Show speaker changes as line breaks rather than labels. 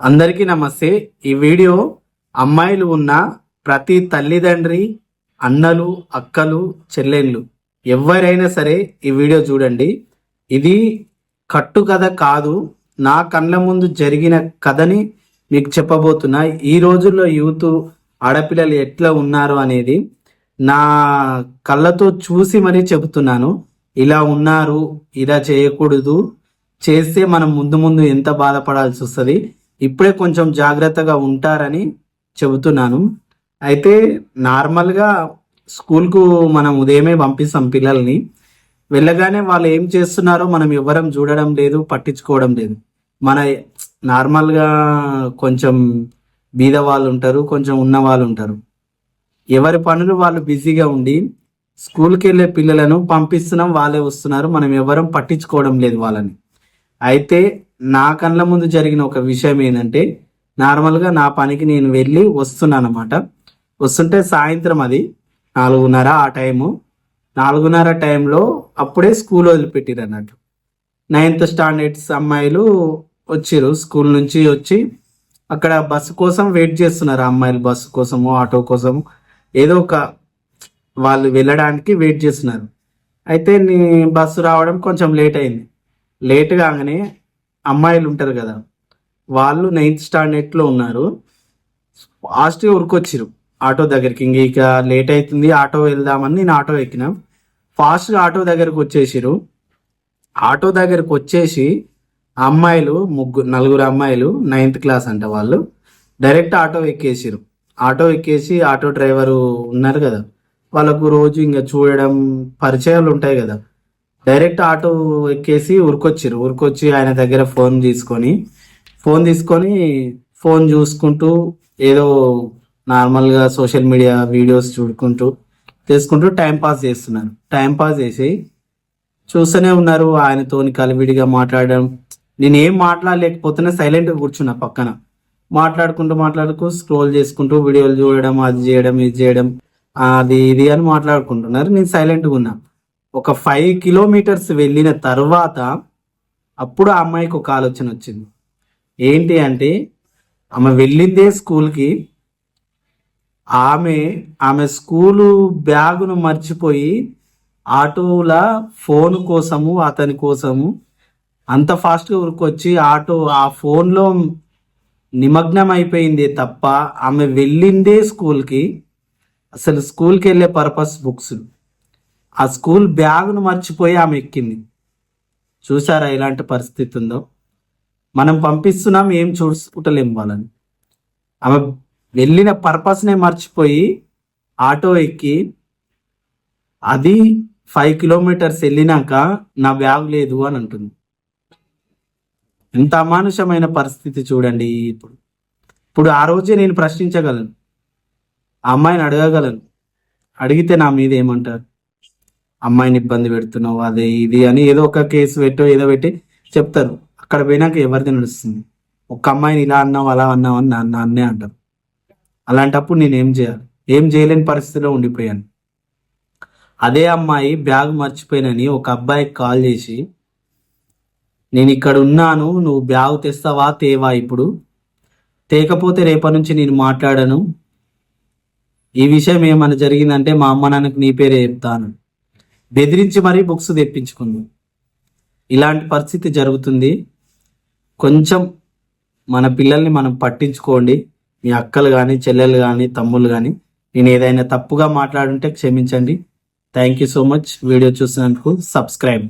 అందరికీ నమస్తే. ఈ వీడియో అమ్మాయిలు ఉన్న ప్రతి తల్లిదండ్రి అన్నలు అక్కలు చెల్లెళ్ళు ఎవరైనా సరే ఈ వీడియో చూడండి. ఇది కట్టు కథ కాదు. నా కళ్ళ ముందు జరిగిన కథని మీకు చెప్పబోతున్నా. ఈ రోజుల్లో యూత్ ఆడపిల్లలు ఎట్లా ఉన్నారు అనేది నా కళ్ళతో చూసి మరీ చెబుతున్నాను. ఇలా ఉన్నారు ఇలా చేయకూడదు. చేస్తే మనం ముందు ముందు ఎంత బాధపడాల్సి వస్తుంది? ఇప్పుడే కొంచెం జాగ్రత్తగా ఉంటారని చెబుతున్నాను. అయితే నార్మల్గా స్కూల్కు మనం ఉదయమే పంపిస్తాం పిల్లల్ని. వెళ్ళగానే వాళ్ళు ఏం చేస్తున్నారో మనం ఎవ్వరం చూడడం లేదు పట్టించుకోవడం లేదు. మన నార్మల్గా కొంచెం బీద వాళ్ళు ఉంటారు కొంచెం ఉన్న వాళ్ళు ఉంటారు. ఎవరి పనులు వాళ్ళు బిజీగా ఉండి స్కూల్కి వెళ్ళే పిల్లలను పంపిస్తున్నాం వాళ్ళే వస్తున్నారు మనం ఎవరం పట్టించుకోవడం లేదు వాళ్ళని. అయితే నా కళ్ళ ముందు జరిగిన ఒక విషయం ఏంటంటే నార్మల్గా నా పనికి నేను వెళ్ళి వస్తున్నాను అనమాట వస్తుంటే సాయంత్రం అది నాలుగున్నర ఆ టైము. నాలుగున్నర టైంలో అప్పుడే స్కూల్ వదిలిపెట్టిరు అన్నట్టు నైన్త్ స్టాండర్డ్స్ అమ్మాయిలు వచ్చిర్రు స్కూల్ నుంచి వచ్చి అక్కడ బస్సు కోసం వెయిట్ చేస్తున్నారు అమ్మాయిలు బస్సు కోసము ఆటో కోసము. ఏదో ఒక వాళ్ళు వెళ్ళడానికి వెయిట్ చేస్తున్నారు. అయితే నీ బస్సు రావడం కొంచెం లేట్ అయింది. లేట్ కాగానే అమ్మాయిలు ఉంటారు కదా వాళ్ళు నైన్త్ స్టాండర్డ్లో ఉన్నారు. ఫాస్ట్గా ఉరికొచ్చిరు ఆటో దగ్గరికి. ఇంక ఇక లేట్ అవుతుంది ఆటో వెళ్దామని నేను ఆటో ఎక్కిన. ఫాస్ట్గా ఆటో దగ్గరకు వచ్చేసిరు ఆటో దగ్గరకు వచ్చేసి అమ్మాయిలు ముగ్గురు నలుగురు అమ్మాయిలు నైన్త్ క్లాస్ అంట వాళ్ళు డైరెక్ట్ ఆటో ఎక్కేసిరు ఆటో ఎక్కేసి ఆటో డ్రైవరు ఉన్నారు కదా వాళ్ళకు రోజు ఇంకా చూడడం పరిచయాలు ఉంటాయి కదా. డైరెక్ట్ ఆటో ఎక్కేసి ఉరికొచ్చారు ఉరికొచ్చి ఆయన దగ్గర ఫోన్ తీసుకొని ఫోన్ తీసుకొని ఫోన్ చూసుకుంటూ ఏదో నార్మల్గా సోషల్ మీడియా వీడియోస్ చూడుకుంటూ చేసుకుంటూ టైం పాస్ చేస్తున్నారు. టైం పాస్ చేసి చూస్తూనే ఉన్నారు. ఆయనతోని కలివిడిగా మాట్లాడడం. నేను ఏం మాట్లాడలేకపోతున్నా సైలెంట్గా కూర్చున్నా పక్కన. మాట్లాడుకుంటూ మాట్లాడుతూ స్క్రోల్ చేసుకుంటూ వీడియోలు చూడడం అది చేయడం ఇది చేయడం అది ఇది అని మాట్లాడుకుంటున్నారు. నేను సైలెంట్గా ఉన్నా. ఒక ఫైవ్ కిలోమీటర్స్ వెళ్ళిన తర్వాత అప్పుడు ఆ అమ్మాయికి ఒక ఆలోచన వచ్చింది. ఏంటి అంటే ఆమె వెళ్ళిందే స్కూల్కి ఆమె ఆమె స్కూలు బ్యాగును మర్చిపోయి ఆటోల ఫోన్ కోసము అతని కోసము అంత ఫాస్ట్గా ఉరికొచ్చి ఆటో ఆ ఫోన్లో నిమగ్నం అయిపోయింది తప్ప ఆమె వెళ్ళిందే స్కూల్కి అసలు స్కూల్కి వెళ్ళే పర్పస్ బుక్స్. ఆ స్కూల్ బ్యాగ్ను మర్చిపోయి ఆమె ఎక్కింది. చూసారా ఇలాంటి పరిస్థితి ఉందో? మనం పంపిస్తున్నాం ఏం చూసుకుంటలేం వాళ్ళని. ఆమె వెళ్ళిన పర్పస్నే మర్చిపోయి ఆటో ఎక్కి అది ఫైవ్ కిలోమీటర్స్ వెళ్ళినాక నా బ్యాగ్ లేదు అని అంటుంది. ఎంత అమానుషమైన పరిస్థితి చూడండి ఇప్పుడు. ఇప్పుడు ఆ రోజే నేను ప్రశ్నించగలను. ఆ అమ్మాయిని అడగగలను. అడిగితే నా మీద ఏమంటారు? అమ్మాయిని ఇబ్బంది పెడుతున్నావు అదే ఇది అని ఏదో ఒక కేసు పెట్టో ఏదో పెట్టి చెప్తారు. అక్కడ పోయినాక ఎవరిది నడుస్తుంది? ఒక అమ్మాయిని ఇలా అన్నావు అలా అన్నావు అని నాన్న అన్నే అంటారు. అలాంటప్పుడు నేను ఏం చేయాలి? ఏం చేయలేని పరిస్థితిలో ఉండిపోయాను. అదే అమ్మాయి బ్యాగ్ మర్చిపోయినని ఒక అబ్బాయికి కాల్ చేసి నేను ఇక్కడ ఉన్నాను నువ్వు బ్యాగ్ తెస్తావా తేవా ఇప్పుడు? తేకపోతే రేపటి నుంచి నేను మాట్లాడను. ఈ విషయం ఏమైనా జరిగిందంటే మా అమ్మ నాన్నకు నీ పేరే చెప్తాను. బెదిరించి మరీ బుక్స్ తెప్పించుకుంది. ఇలాంటి పరిస్థితి జరుగుతుంది. కొంచెం మన పిల్లల్ని మనం పట్టించుకోండి. మీ అక్కలు కానీ చెల్లెలు కానీ తమ్ముళ్ళు కానీ నేను ఏదైనా తప్పుగా మాట్లాడుంటే క్షమించండి. Thank you so much video చూసినందుకు సబ్స్క్రైబ్